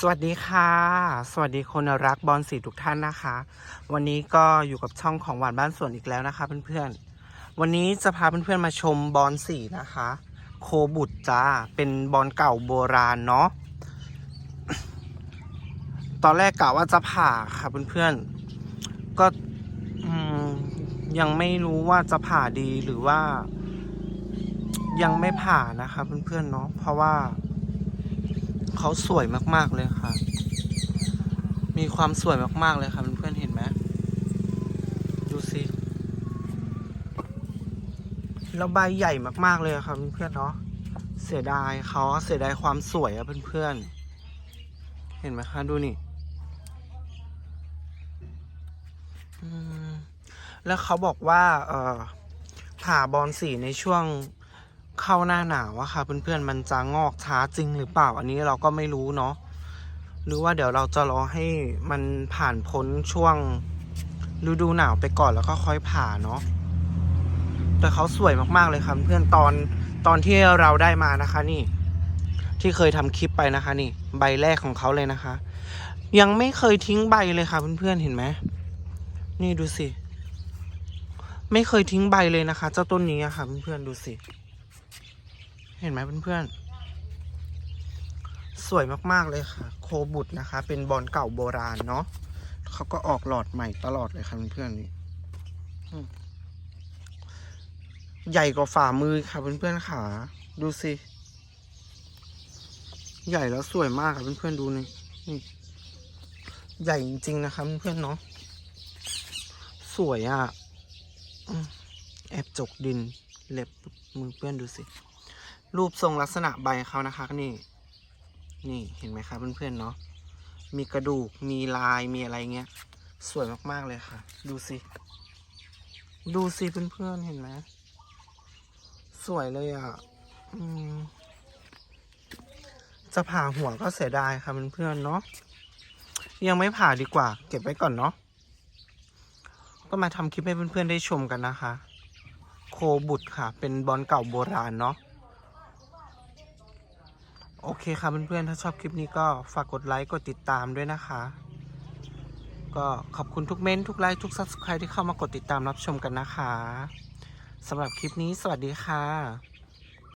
สวัสดีค่ะ สวัสดีคนรักบอลสีทุกท่านนะคะ วันนี้ก็อยู่กับช่องของหวานบ้านสวนอีกแล้วนะคะเพื่อนๆ วันนี้จะพาเพื่อนๆมาชมบอลสีนะคะ โคบุตรจ้า เป็นบอลเก่าโบราณเนาะ ตอนแรกกะว่าจะผ่าค่ะเพื่อนๆ ก็ยังไม่รู้ว่าจะผ่าดีหรือว่า ยังไม่ผ่านะคะเพื่อนๆเนาะ เพราะว่า เขาสวยมากๆเลยค่ะ มีความสวยมากๆเลยค่ะเพื่อนๆเห็นไหมดูสิแล้วใบใหญ่มากๆเลยอะค่ะเพื่อนๆเนาะเสียดายเขาเสียดายความสวยอะเพื่อนๆ เห็นไหมคะดูนี่แล้วเขาบอกว่า เอ่อผ่าบอลสีในช่วง เข้าหน้าหนาวอะค่ะ เพื่อนๆมันจะงอกช้าจริงหรือเปล่า อันนี้เราก็ไม่รู้เนาะหรือว่าเดี๋ยวเราจะรอให้มันผ่านพ้นช่วงฤดูหนาวไปก่อนแล้วก็ค่อยผ่าเนาะแต่เขาสวยมากๆเลยค่ะเพื่อนตอนตอนที่เราได้มานะคะนี่ ที่เคยทำคลิปไปนะคะ นี่ ใบแรกของเขาเลยนะคะ ยังไม่เคยทิ้งใบเลยค่ะเพื่อนๆเห็นไหมนี่ดูสิ ไม่เคยทิ้งใบเลยนะคะ เจ้าต้นนี้อะค่ะเพื่อนๆดูสิ เห็นไหมเพื่อนๆ สวยมากๆเลยค่ะ โคบุตรนะคะ เป็นบอลเก่าโบราณเนาะเขาก็ออกหลอดใหม่ตลอดเลยค่ะเพื่อนๆนี่ใหญ่กว่าฝ่ามือค่ะเพื่อนๆขาดูสิ ใหญ่แล้วสวยมากค่ะเพื่อนๆดูนี่นี่ใหญ่จริงๆนะคะเพื่อนๆเนาะสวยอะ่ะแอบจกดินเล็บมือเพื่อนดูสิ รูปทรงลักษณะใบเขานะคะนี่ นี่เห็นไหมคะเพื่อนๆเนาะมีกระดูกมีลายมีอะไรเงี้ย สวยมากๆเลยค่ะ ดูสิ ดูสิเพื่อนๆเห็นไหมสวยเลยอะจะผ่าหัวก็เสียดายค่ะเพื่อนๆเนาะยังไม่ผ่าดีกว่า เก็บไว้ก่อนเนาะก็มาทำคลิปให้เพื่อนๆได้ชมกันนะคะ โคบุตรค่ะ เป็นบอลเก่าโบราณเนาะ โอเคค่ะเพื่อนๆ ถ้าชอบคลิปนี้ก็ฝากกดไลค์ กดติดตามด้วยนะคะ ก็ขอบคุณทุกเม้นทุกไลค์ ทุกซับสไคร b e ที่เข้ามากดติดตามรับชมกันนะคะสำหรับคลิปนี้สวัสดีค่ะ